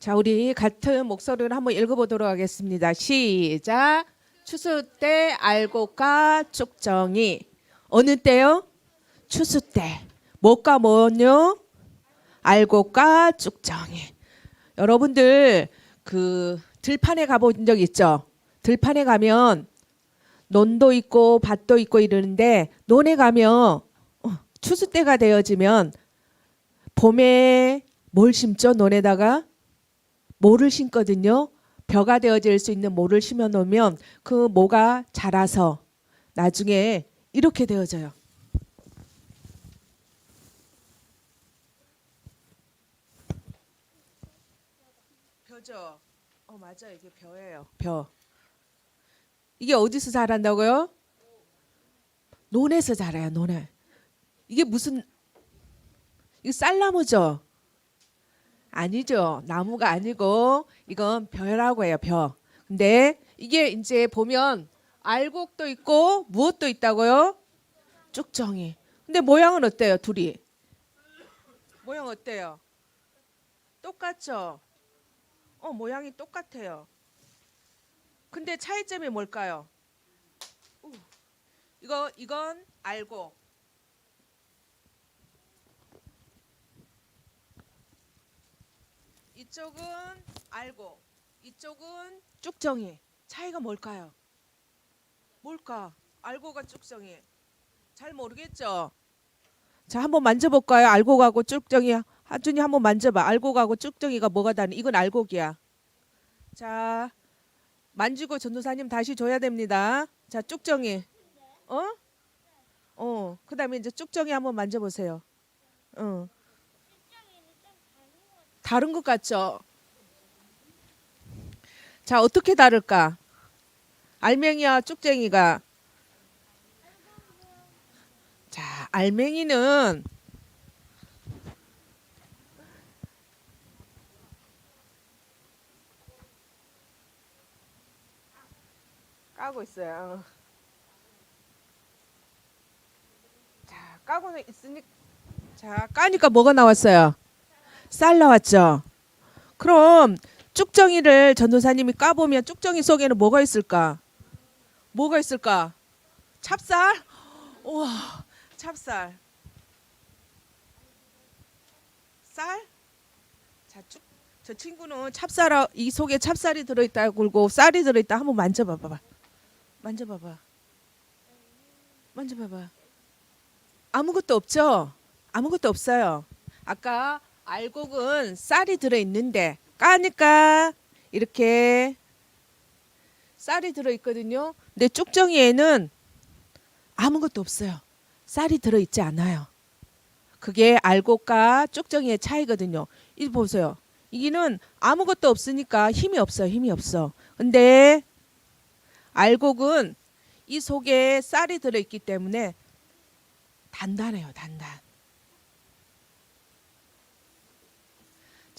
자, 우리 같은 목소리로 한번 읽어보도록 하겠습니다. 시작. 추수 때 알곡과 쭉정이 어느 때요? 추수 때. 뭐가 뭐요? 알곡과 쭉정이. 여러분들 그 들판에 가본 적 있죠? 들판에 가면 논도 있고 밭도 있고 이러는데 논에 가면 어, 추수 때가 되어지면 봄에 뭘 심죠? 논에다가 모를 심거든요. 벼가 되어질 수 있는 모를 심어 놓으면 그 모가 자라서 나중에 이렇게 되어져요. 벼죠. 어 맞아 이게 벼예요. 벼. 이게 어디서 자란다고요? 논에서 자라요. 논에. 이게 무슨 이거 쌀나무죠? 아니죠. 나무가 아니고 이건 벼라고 해요. 벼. 근데 이게 이제 보면 알곡도 있고 무엇도 있다고요? 쭉정이. 근데 모양은 어때요? 둘이. 모양 어때요? 똑같죠? 어, 모양이 똑같아요. 근데 차이점이 뭘까요? 우, 이거 이건 알곡. 이쪽은 알고 이쪽은 쭉정이 차이가 뭘까요? 뭘까? 알고가 쭉정이 잘 모르겠죠? 자 한번 만져볼까요? 알고가고 쭉정이 하준이 한번 만져봐 알고가고 쭉정이가 뭐가 다른 이건 알곡이야 자 만지고 전도사님 다시 줘야 됩니다 자 쭉정이 어? 어 그 다음에 이제 쭉정이 한번 만져보세요 어. 다른 것 같죠? 자, 어떻게 다를까? 알맹이와 쭉쟁이가 자, 알맹이는 까고 있어요. 자, 까고는 있으니 자, 까니까 뭐가 나왔어요? 쌀 나왔죠. 그럼 쭉정이를 전도사님이 까보면 쭉정이 속에는 뭐가 있을까? 뭐가 있을까? 찹쌀? 우와, 찹쌀. 쌀? 자, 쭉, 저 친구는 찹쌀 이 속에 찹쌀이 들어있다 굴고 쌀이 들어있다 한번 만져봐봐. 만져봐봐. 만져봐봐. 아무것도 없죠? 아무것도 없어요. 아까 알곡은 쌀이 들어 있는데 까니까 이렇게 쌀이 들어 있거든요. 근데 쭉정이에는 아무것도 없어요. 쌀이 들어 있지 않아요. 그게 알곡과 쭉정이의 차이거든요. 이 보세요. 이기는 아무것도 없으니까 힘이 없어요. 힘이 없어. 근데 알곡은 이 속에 쌀이 들어 있기 때문에 단단해요. 단단.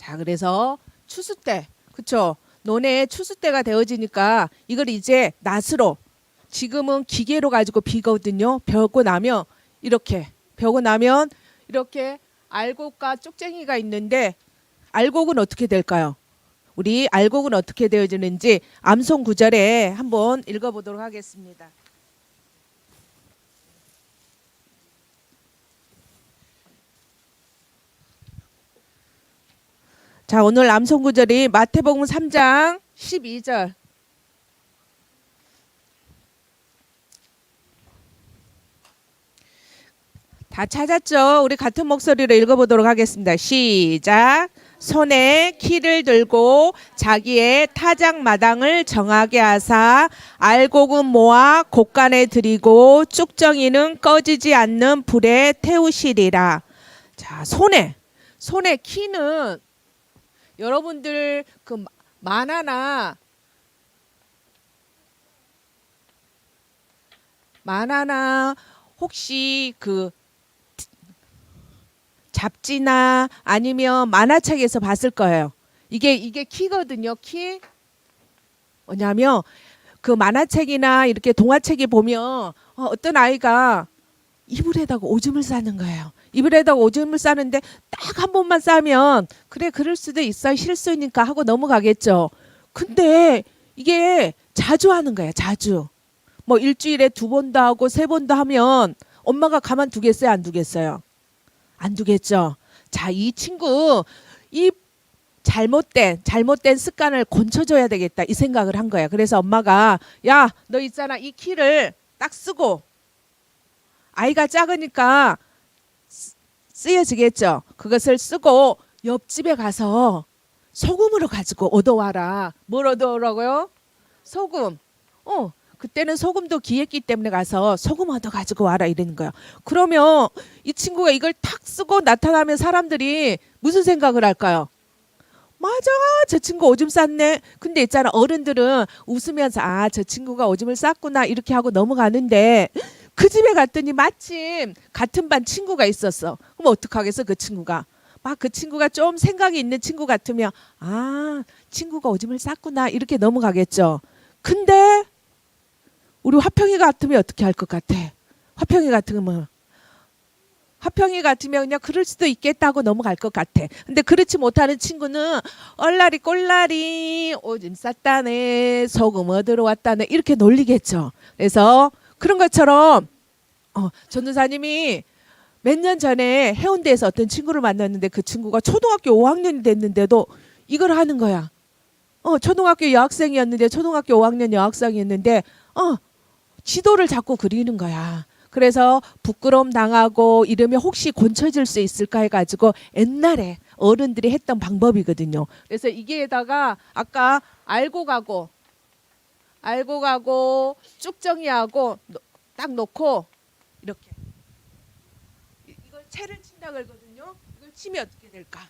자, 그래서 추수 때, 그쵸? 논에 추수 때가 되어지니까 이걸 이제 낫으로 지금은 기계로 가지고 비거든요. 벼고 나면 이렇게 벼고 나면 이렇게 알곡과 쪽쟁이가 있는데 알곡은 어떻게 될까요? 우리 알곡은 어떻게 되어지는지 암송 구절에 한번 읽어보도록 하겠습니다. 자, 오늘 암송 구절이 마태복음 3장 12절. 다 찾았죠? 우리 같은 목소리로 읽어보도록 하겠습니다. 시작. 손에 키를 들고 자기의 타작 마당을 정하게 하사 알곡은 모아 곡간에 들이고 쭉정이는 꺼지지 않는 불에 태우시리라. 자, 손에 손에 키는 여러분들 그 마- 만화나 만화나 혹시 그 잡지나 아니면 만화책에서 봤을 거예요. 이게 이게 키거든요. 키. 뭐냐면 그 만화책이나 이렇게 동화책에 보면 어, 어떤 아이가 이불에다가 오줌을 싸는 거예요. 이불에다가 오줌을 싸는데 딱 한 번만 싸면 그래 그럴 수도 있어 실수니까 하고 넘어가겠죠. 근데 이게 자주 하는 거야 자주. 뭐 일주일에 두 번도 하고 세 번도 하면 엄마가 가만 두겠어요 안 두겠어요? 안 두겠죠. 자 이 친구 이 잘못된 잘못된 습관을 고쳐줘야 되겠다 이 생각을 한 거야. 그래서 엄마가 야 너 있잖아 이 키를 딱 쓰고 아이가 작으니까 쓰- 쓰여지겠죠. 그것을 쓰고 옆집에 가서 소금으로 가지고 얻어와라. 뭘 얻어오라고요? 소금. 어, 그때는 소금도 귀했기 때문에 가서 소금 얻어 가지고 와라 이러는 거야. 그러면 이 친구가 이걸 탁 쓰고 나타나면 사람들이 무슨 생각을 할까요? 맞아, 저 친구 오줌 쌌네. 근데 있잖아, 어른들은 웃으면서 아, 저 친구가 오줌을 쌌구나 이렇게 하고 넘어가는데 그 집에 갔더니 마침 같은 반 친구가 있었어. 그럼 어떡하겠어, 그 친구가? 막 그 친구가 좀 생각이 있는 친구 같으면 아, 친구가 오줌을 쌌구나 이렇게 넘어가겠죠. 근데 우리 화평이 같으면 어떻게 할 것 같아? 화평이 같으면 화평이 같으면 그냥 그럴 수도 있겠다고 넘어갈 것 같아. 근데 그렇지 못하는 친구는 얼라리 꼴라리 오줌 쌌다네 소금 얻으러 왔다네 이렇게 놀리겠죠. 그래서 그런 것처럼 어, 전도사님이 몇 년 전에 해운대에서 어떤 친구를 만났는데 그 친구가 초등학교 5학년이 됐는데도 이걸 하는 거야. 어, 초등학교 여학생이었는데 초등학교 5학년 여학생이었는데 어, 지도를 자꾸 그리는 거야. 그래서 부끄러움 당하고 이러면 혹시 곤쳐질 수 있을까 해가지고 옛날에 어른들이 했던 방법이거든요. 그래서 이게다가 아까 알고 가고 알고 가고 쭉정이하고 노- 딱 놓고 이렇게 이- 이걸 채를 친다 그러거든요. 이걸 치면 어떻게 될까?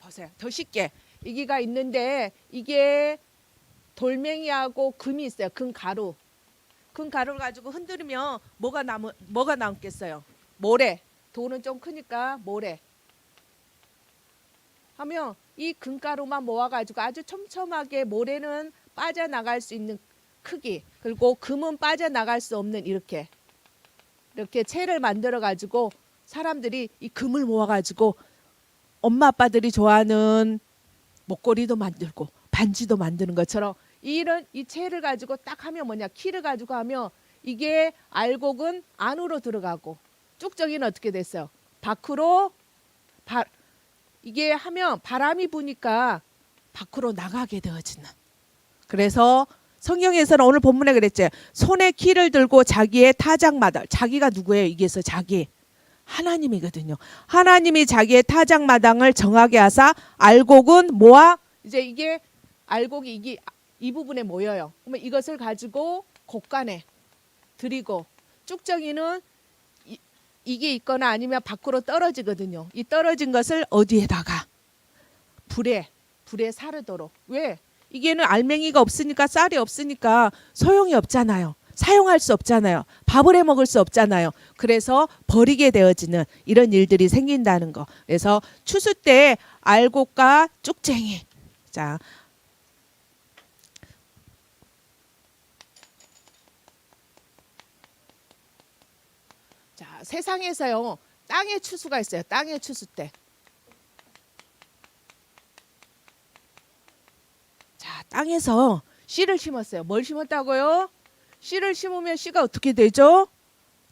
보세요. 더 쉽게 여기가 있는데 이게 돌멩이하고 금이 있어요. 금 가루. 금 가루를 가지고 흔들면 뭐가 남은 뭐가 남겠어요? 모래. 돌은 좀 크니까 모래. 하면 이 금가루만 모아가지고 아주 촘촘하게 모래는 빠져나갈 수 있는 크기 그리고 금은 빠져나갈 수 없는 이렇게 이렇게 채를 만들어 가지고 사람들이 이 금을 모아 가지고 엄마 아빠들이 좋아하는 목걸이도 만들고 반지도 만드는 것처럼 이런 이 채를 가지고 딱 하면 뭐냐 키를 가지고 하면 이게 알곡은 안으로 들어가고 쭉정이는 어떻게 됐어요? 밖으로 바, 이게 하면 바람이 부니까 밖으로 나가게 되어지는. 그래서 성경에서는 오늘 본문에 그랬죠. 손에 키를 들고 자기의 타작마다 자기가 누구예요? 이게서 자기 하나님이거든요. 하나님이 자기의 타작마당을 정하게 하사 알곡은 모아 이제 이게 알곡이 이게 이 부분에 모여요. 그러면 이것을 가지고 곳간에 드리고 쭉정이는 이, 이게 있거나 아니면 밖으로 떨어지거든요. 이 떨어진 것을 어디에다가 불에 불에 사르도록 왜 이게는 알맹이가 없으니까 쌀이 없으니까 소용이 없잖아요. 사용할 수 없잖아요. 밥을 해 먹을 수 없잖아요. 그래서 버리게 되어지는 이런 일들이 생긴다는 거. 그래서 추수 때 알곡과 쭉쟁이. 자. 자, 세상에서요. 땅의 추수가 있어요. 땅의 추수 때. 자, 땅에서 씨를 심었어요. 뭘 심었다고요? 씨를 심으면 씨가 어떻게 되죠?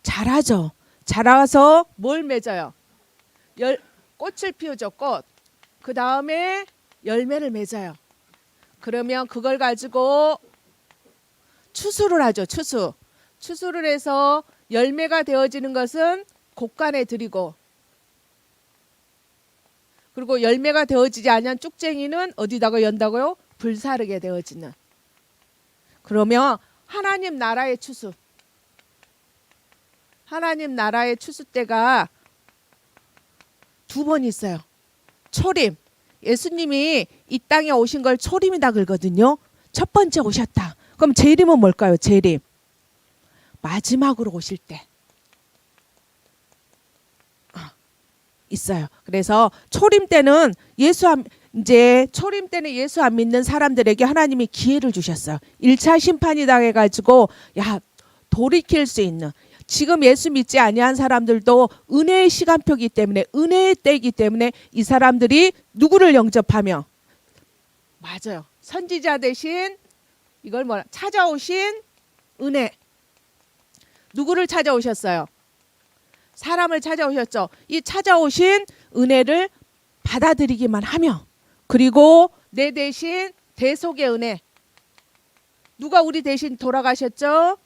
자라죠. 자라서 뭘 맺어요? 열 꽃을 피우죠. 꽃. 그 다음에 열매를 맺어요. 그러면 그걸 가지고 추수를 하죠. 추수. 추수를 해서 열매가 되어지는 것은 곡간에 드리고 그리고 열매가 되어지지 않은 쭉쟁이는 어디다가 연다고요? 불사르게 되어지는. 그러면 하나님 나라의 추수. 하나님 나라의 추수 때가 두 번 있어요. 초림. 예수님이 이 땅에 오신 걸 초림이다 그러거든요. 첫 번째 오셨다. 그럼 재림은 뭘까요? 재림. 마지막으로 오실 때. 아, 있어요. 그래서 초림 때는 예수 안 이제 초림 때는 예수 안 믿는 사람들에게 하나님이 기회를 주셨어요. 1차 심판이 당해 가지고 야 돌이킬 수 있는 지금 예수 믿지 아니한 사람들도 은혜의 시간표기 때문에 은혜의 때이기 때문에 이 사람들이 누구를 영접하며 맞아요. 선지자 대신 이걸 뭐라 찾아오신 은혜 누구를 찾아오셨어요? 사람을 찾아오셨죠. 이 찾아오신 은혜를 받아들이기만 하며 그리고 내 대신 대속의 은혜 누가 우리 대신 돌아가셨죠?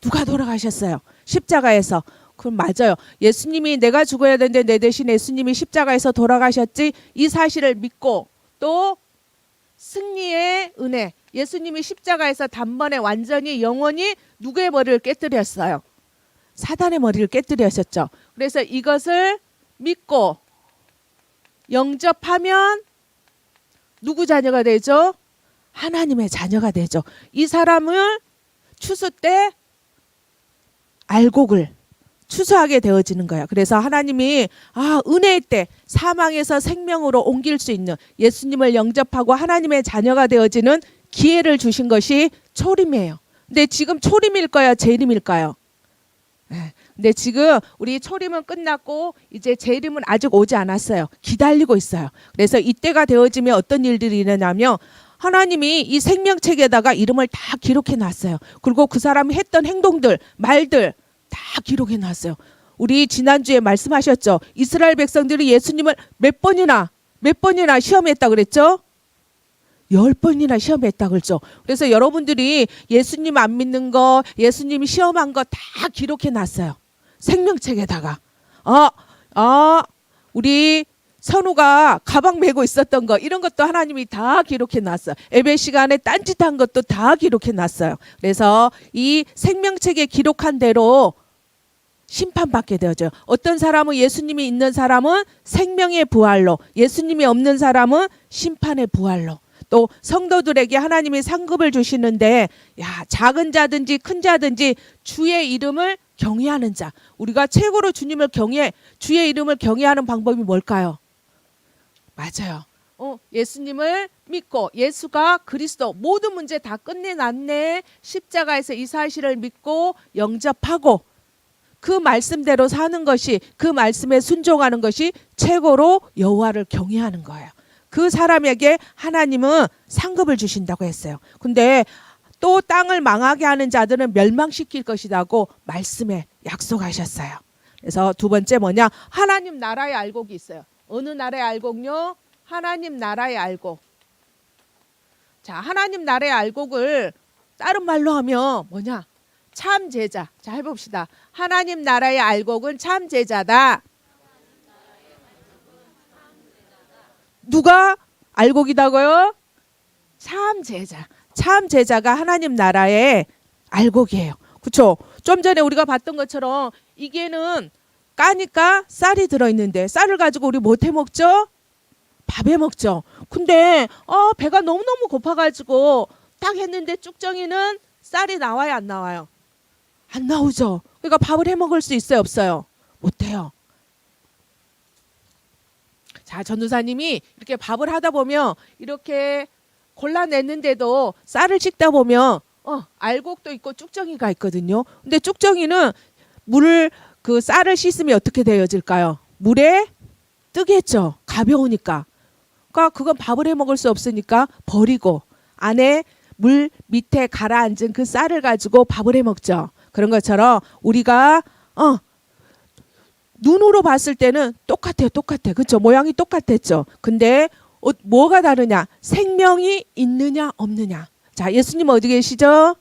누가 돌아가셨어요? 십자가에서. 그럼 맞아요. 예수님이 내가 죽어야 되는데 내 대신 예수님이 십자가에서 돌아가셨지 이 사실을 믿고 또 승리의 은혜 예수님이 십자가에서 단번에 완전히 영원히 누구의 머리를 깨뜨렸어요? 사단의 머리를 깨뜨렸었죠. 그래서 이것을 믿고 영접하면 누구 자녀가 되죠? 하나님의 자녀가 되죠. 이 사람을 추수 때 알곡을 추수하게 되어지는 거예요. 그래서 하나님이 아 은혜의 때 사망에서 생명으로 옮길 수 있는 예수님을 영접하고 하나님의 자녀가 되어지는 기회를 주신 것이 초림이에요. 근데 지금 초림일까요? 재림일까요? 예. 근데 지금 우리 초림은 끝났고 이제 재림은 아직 오지 않았어요. 기다리고 있어요. 그래서 이때가 되어지면 어떤 일들이 일어나면 하나님이 이 생명책에다가 이름을 다 기록해 놨어요. 그리고 그 사람이 했던 행동들, 말들 다 기록해 놨어요. 우리 지난주에 말씀하셨죠. 이스라엘 백성들이 예수님을 몇 번이나 몇 번이나 시험했다 그랬죠? 열 번이나 시험했다 그랬죠. 그래서 여러분들이 예수님 안 믿는 거, 예수님이 시험한 거 다 기록해 놨어요. 생명책에다가. 아, 아, 우리 선우가 가방 메고 있었던 거 이런 것도 하나님이 다 기록해 놨어요. 예배 시간에 딴짓한 것도 다 기록해 놨어요. 그래서 이 생명책에 기록한 대로 심판받게 되어져요. 어떤 사람은 예수님이 있는 사람은 생명의 부활로, 예수님이 없는 사람은 심판의 부활로. 또 성도들에게 하나님이 상급을 주시는데 야 작은 자든지 큰 자든지 주의 이름을 경외하는 자 우리가 최고로 주님을 경외 주의 이름을 경외하는 방법이 뭘까요? 맞아요. 어, 예수님을 믿고 예수가 그리스도 모든 문제 다 끝내놨네 십자가에서 이 사실을 믿고 영접하고 그 말씀대로 사는 것이 그 말씀에 순종하는 것이 최고로 여호와를 경외하는 거예요. 그 사람에게 하나님은 상급을 주신다고 했어요. 근데 또 땅을 망하게 하는 자들은 멸망시킬 것이라고 말씀에 약속하셨어요. 그래서 두 번째 뭐냐? 하나님 나라의 알곡이 있어요. 어느 나라의 알곡요? 하나님 나라의 알곡. 자, 하나님 나라의 알곡을 다른 말로 하면 뭐냐? 참 제자. 자, 해봅시다. 하나님 나라의 알곡은 참 제자다. 누가 알곡이다고요? 참 제자. 참 제자가 하나님 나라의 알곡이에요. 그렇죠? 좀 전에 우리가 봤던 것처럼 이게는 까니까 쌀이 들어 있는데 쌀을 가지고 우리 못해 먹죠? 밥에 먹죠. 근데 어 배가 너무너무 고파 가지고 딱 했는데 쭉정이는 쌀이 나와요, 안 나와요? 안 나오죠. 그러니까 밥을 해 먹을 수 있어요, 없어요? 못 해요. 자, 전도사님이 이렇게 밥을 하다 보면 이렇게 골라냈는데도 쌀을 찍다 보면 어, 알곡도 있고 쭉정이가 있거든요. 근데 쭉정이는 물을 그 쌀을 씻으면 어떻게 되어질까요? 물에 뜨겠죠. 가벼우니까. 그러니까 그건 밥을 해 먹을 수 없으니까 버리고 안에 물 밑에 가라앉은 그 쌀을 가지고 밥을 해 먹죠. 그런 것처럼 우리가 어 눈으로 봤을 때는 똑같아요. 똑같아. 그렇죠? 모양이 똑같았죠. 근데 어, 뭐가 다르냐? 생명이 있느냐 없느냐. 자, 예수님 어디 계시죠?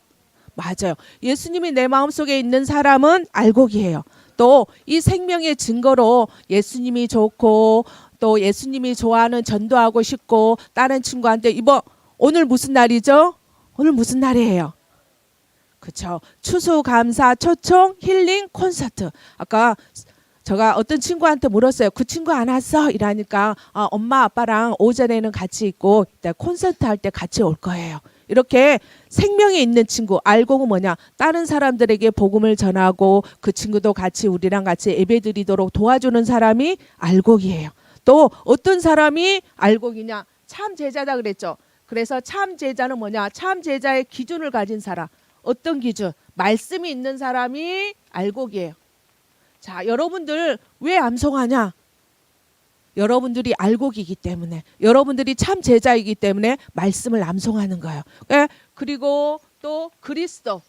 맞아요. 예수님이 내 마음속에 있는 사람은 알곡이에요. 또 이 생명의 증거로 예수님이 좋고 또 예수님이 좋아하는 전도하고 싶고 다른 친구한테 이번 오늘 무슨 날이죠? 오늘 무슨 날이에요? 그렇죠. 추수 감사 초청 힐링 콘서트. 아까 제가 어떤 친구한테 물었어요. 그 친구 안 왔어? 이러니까 아, 엄마 아빠랑 오전에는 같이 있고 이따 콘서트 할 때 같이 올 거예요. 이렇게 생명이 있는 친구 알고는 뭐냐 다른 사람들에게 복음을 전하고 그 친구도 같이 우리랑 같이 예배드리도록 도와주는 사람이 알곡이에요. 또 어떤 사람이 알곡이냐 참 제자다 그랬죠. 그래서 참 제자는 뭐냐 참 제자의 기준을 가진 사람 어떤 기준? 말씀이 있는 사람이 알곡이에요. 자, 여러분들 왜 암송하냐? 여러분들이 알곡이기 때문에 여러분들이 참 제자이기 때문에 말씀을 암송하는 거예요. 예, 그리고 또 그리스도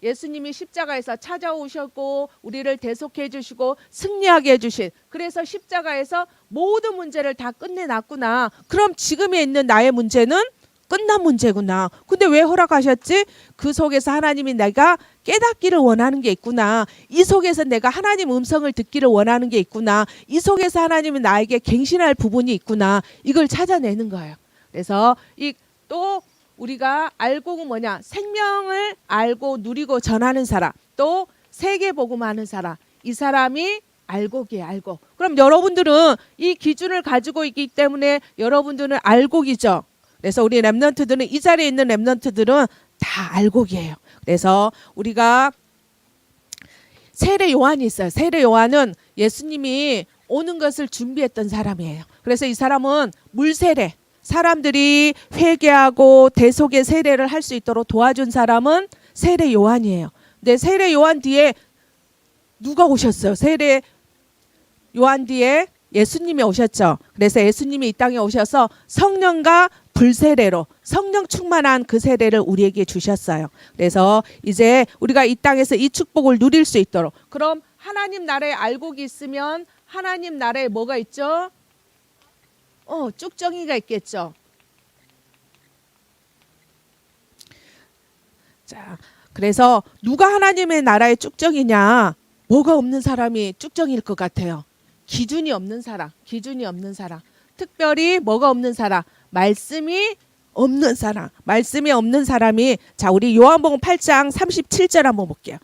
예수님이 십자가에서 찾아오셨고 우리를 대속해 주시고 승리하게 해 주신 그래서 십자가에서 모든 문제를 다 끝내놨구나. 그럼 지금에 있는 나의 문제는 끝난 문제구나. 근데 왜 허락하셨지? 그 속에서 하나님이 내가 깨닫기를 원하는 게 있구나. 이 속에서 내가 하나님 음성을 듣기를 원하는 게 있구나. 이 속에서 하나님은 나에게 갱신할 부분이 있구나. 이걸 찾아내는 거예요. 그래서 이 또 우리가 알고는 뭐냐? 생명을 알고 누리고 전하는 사람. 또 세계 복음하는 사람. 이 사람이 알곡이에요, 알곡. 그럼 여러분들은 이 기준을 가지고 있기 때문에 여러분들은 알곡이죠. 그래서 우리 랩런트들은 이 자리에 있는 랩런트들은 다 알곡이에요. 그래서 우리가 세례 요한이 있어요. 세례 요한은 예수님이 오는 것을 준비했던 사람이에요. 그래서 이 사람은 물세례 사람들이 회개하고 대속의 세례를 할 수 있도록 도와준 사람은 세례 요한이에요. 근데 세례 요한 뒤에 누가 오셨어요? 세례 요한 뒤에 예수님이 오셨죠. 그래서 예수님이 이 땅에 오셔서 성령과 불세례로 성령 충만한 그 세례를 우리에게 주셨어요. 그래서 이제 우리가 이 땅에서 이 축복을 누릴 수 있도록 그럼 하나님 나라에 알곡이 있으면 하나님 나라에 뭐가 있죠? 어, 쭉정이가 있겠죠. 자, 그래서 누가 하나님의 나라의 쭉정이냐? 뭐가 없는 사람이 쭉정일 것 같아요. 기준이 없는 사람, 기준이 없는 사람. 특별히 뭐가 없는 사람, 말씀이 없는 사람, 말씀이 없는 사람이 자, 우리 요한복음 8장 37절 한번 볼게요.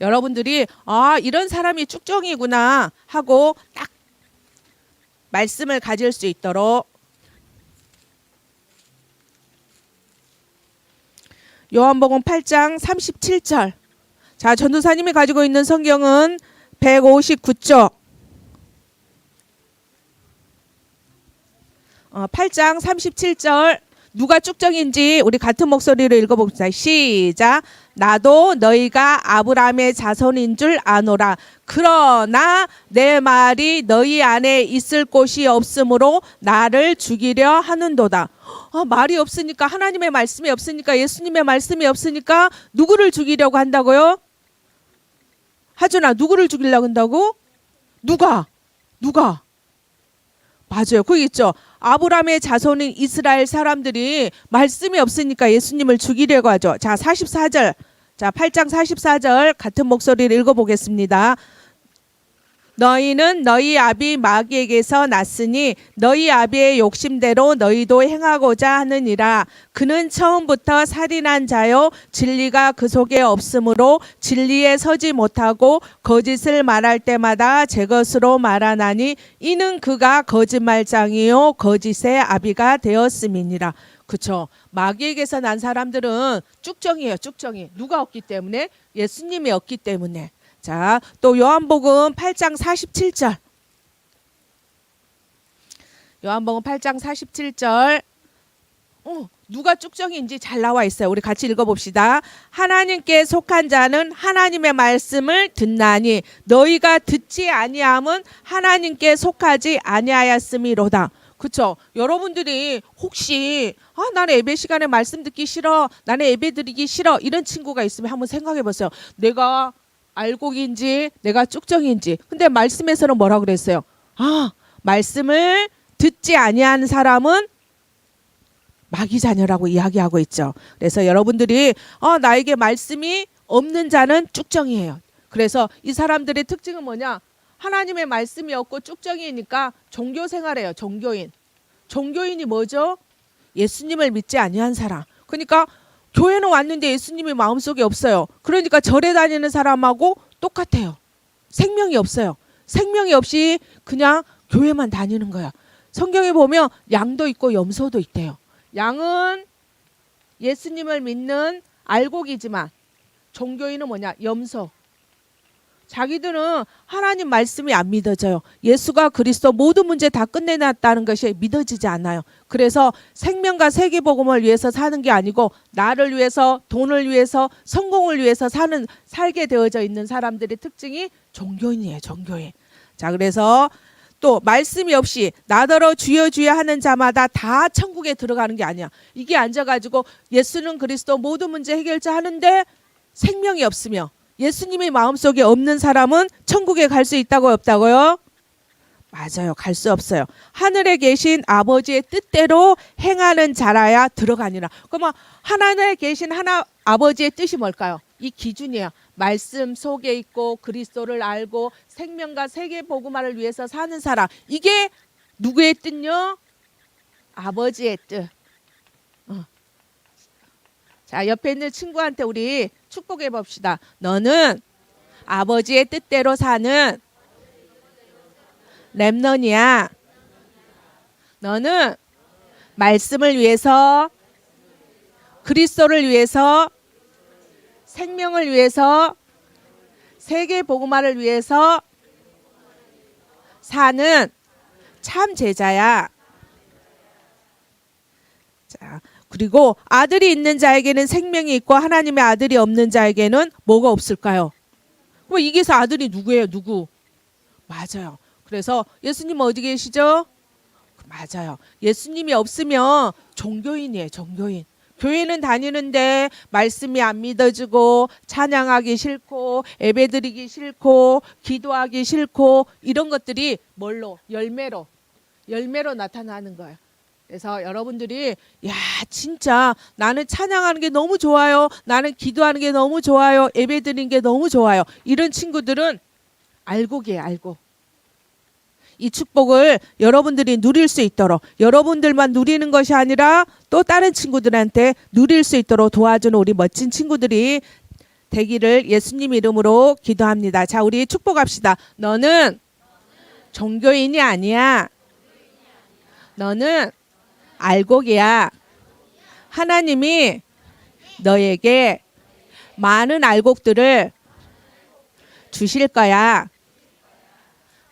여러분들이 아, 이런 사람이 쭉정이구나 하고 딱 말씀을 가질 수 있도록 요한복음 8장 37절. 자, 전도사님이 가지고 있는 성경은 159쪽. 어, 8장 37절. 누가 쭉정인지 우리 같은 목소리로 읽어봅시다. 시작. 나도 너희가 아브라함의 자손인 줄 아노라. 그러나 내 말이 너희 안에 있을 곳이 없으므로 나를 죽이려 하는도다. 아, 말이 없으니까 하나님의 말씀이 없으니까 예수님의 말씀이 없으니까 누구를 죽이려고 한다고요? 하준아 누구를 죽이려고 한다고? 누가? 누가? 맞아요. 거기 있죠. 아브라함의 자손인 이스라엘 사람들이 말씀이 없으니까 예수님을 죽이려고 하죠. 자, 44절. 자, 8장 44절 같은 목소리를 읽어 보겠습니다. 너희는 너희 아비 마귀에게서 났으니 너희 아비의 욕심대로 너희도 행하고자 하느니라. 그는 처음부터 살인한 자요 진리가 그 속에 없으므로 진리에 서지 못하고 거짓을 말할 때마다 제 것으로 말하나니 이는 그가 거짓말장이요 거짓의 아비가 되었음이니라. 그쵸. 마귀에게서 난 사람들은 쭉정이에요. 쭉정이. 누가 없기 때문에 예수님이 없기 때문에. 자, 또 요한복음 8장 47절. 요한복음 8장 47절. 어, 누가 쭉정인지 잘 나와 있어요. 우리 같이 읽어봅시다. 하나님께 속한 자는 하나님의 말씀을 듣나니 너희가 듣지 아니함은 하나님께 속하지 아니하였음이로다. 그쵸? 여러분들이 혹시 아 나는 예배 시간에 말씀 듣기 싫어, 나는 예배 드리기 싫어 이런 친구가 있으면 한번 생각해 보세요. 내가 알곡인지 내가 쭉정인지. 근데 말씀에서는 뭐라 그랬어요? 아 말씀을 듣지 아니한 사람은 마귀 자녀라고 이야기하고 있죠. 그래서 여러분들이 어, 나에게 말씀이 없는 자는 쭉정이에요. 그래서 이 사람들의 특징은 뭐냐? 하나님의 말씀이 없고 쭉정이니까 종교 생활해요. 종교인. 종교인이 뭐죠? 예수님을 믿지 아니한 사람. 그러니까 교회는 왔는데 예수님이 마음속에 없어요. 그러니까 절에 다니는 사람하고 똑같아요. 생명이 없어요. 생명이 없이 그냥 교회만 다니는 거야. 성경에 보면 양도 있고 염소도 있대요. 양은 예수님을 믿는 알곡이지만 종교인은 뭐냐? 염소. 자기들은 하나님 말씀이 안 믿어져요. 예수가 그리스도 모든 문제 다 끝내놨다는 것이 믿어지지 않아요. 그래서 생명과 세계복음을 위해서 사는 게 아니고 나를 위해서 돈을 위해서 성공을 위해서 사는 살게 되어져 있는 사람들의 특징이 종교인이에요. 종교인. 자 그래서 또 말씀이 없이 나더러 주여 주여 하는 자마다 다 천국에 들어가는 게 아니야. 이게 앉아가지고 예수는 그리스도 모든 문제 해결자 하는데 생명이 없으며 예수님이 마음속에 없는 사람은 천국에 갈 수 있다고 없다고요? 맞아요. 갈 수 없어요. 하늘에 계신 아버지의 뜻대로 행하는 자라야 들어가니라. 그러면 하나님에 계신 하나 아버지의 뜻이 뭘까요? 이 기준이에요. 말씀 속에 있고 그리스도를 알고 생명과 세계 복음화를 위해서 사는 사람. 이게 누구의 뜻요? 아버지의 뜻. 어. 자, 옆에 있는 친구한테 우리 축복해 봅시다. 너는 아버지의 뜻대로 사는 렘넌이야. 너는 말씀을 위해서 그리스도를 위해서 생명을 위해서 세계 복음화를 위해서 사는 참 제자야. 자, 그리고 아들이 있는 자에게는 생명이 있고 하나님의 아들이 없는 자에게는 뭐가 없을까요? 그럼 이게서 아들이 누구예요? 누구? 맞아요. 그래서 예수님 어디 계시죠? 맞아요. 예수님이 없으면 종교인이에요. 종교인. 교회는 다니는데 말씀이 안 믿어지고 찬양하기 싫고 예배드리기 싫고 기도하기 싫고 이런 것들이 뭘로 열매로 열매로 나타나는 거예요. 그래서 여러분들이 야 진짜 나는 찬양하는 게 너무 좋아요. 나는 기도하는 게 너무 좋아요. 예배 드리는 게 너무 좋아요. 이런 친구들은 알고기에 알고 이 축복을 여러분들이 누릴 수 있도록 여러분들만 누리는 것이 아니라 또 다른 친구들한테 누릴 수 있도록 도와주는 우리 멋진 친구들이 되기를 예수님 이름으로 기도합니다. 자, 우리 축복합시다. 너는 종교인이 아니야. 너는 알곡이야. 하나님이 너에게 많은 알곡들을 주실 거야.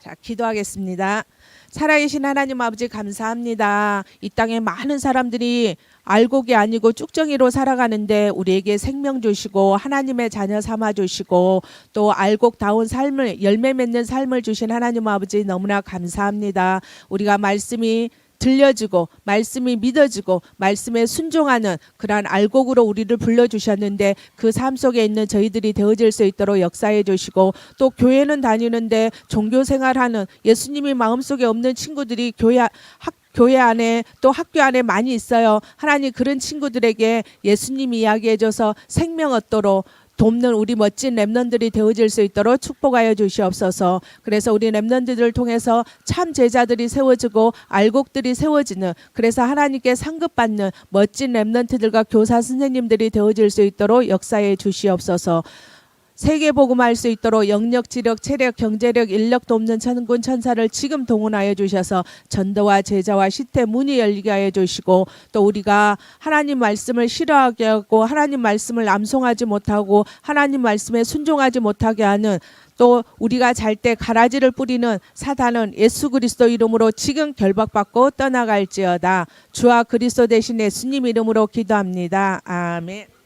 자, 기도하겠습니다. 살아계신 하나님 아버지 감사합니다. 이 땅에 많은 사람들이 알곡이 아니고 쭉정이로 살아가는데 우리에게 생명 주시고 하나님의 자녀 삼아 주시고 또 알곡다운 삶을 열매 맺는 삶을 주신 하나님 아버지 너무나 감사합니다. 우리가 말씀이 들려주고 말씀이 믿어지고 말씀에 순종하는 그러한 알곡으로 우리를 불러주셨는데 그 삶 속에 있는 저희들이 되어질 수 있도록 역사해 주시고 또 교회는 다니는데 종교 생활하는 예수님이 마음속에 없는 친구들이 교회 학 교회 안에 또 학교 안에 많이 있어요. 하나님 그런 친구들에게 예수님 이야기해줘서 생명 얻도록 돕는 우리 멋진 랩런들이 되어질 수 있도록 축복하여 주시옵소서. 그래서 우리 랩런들을 통해서 참 제자들이 세워지고 알곡들이 세워지는 그래서 하나님께 상급받는 멋진 랩런트들과 교사 선생님들이 되어질 수 있도록 역사해 주시옵소서. 세계 복음할 수 있도록 영역, 지력, 체력, 경제력, 인력 돕는 천군 천사를 지금 동원하여 주셔서 전도와 제자와 시태 문이 열리게 하여 주시고 또 우리가 하나님 말씀을 싫어하게 하고 하나님 말씀을 암송하지 못하고 하나님 말씀에 순종하지 못하게 하는 또 우리가 잘 때 가라지를 뿌리는 사단은 예수 그리스도 이름으로 지금 결박받고 떠나갈지어다. 주와 그리스도 대신 예수님 이름으로 기도합니다. 아멘.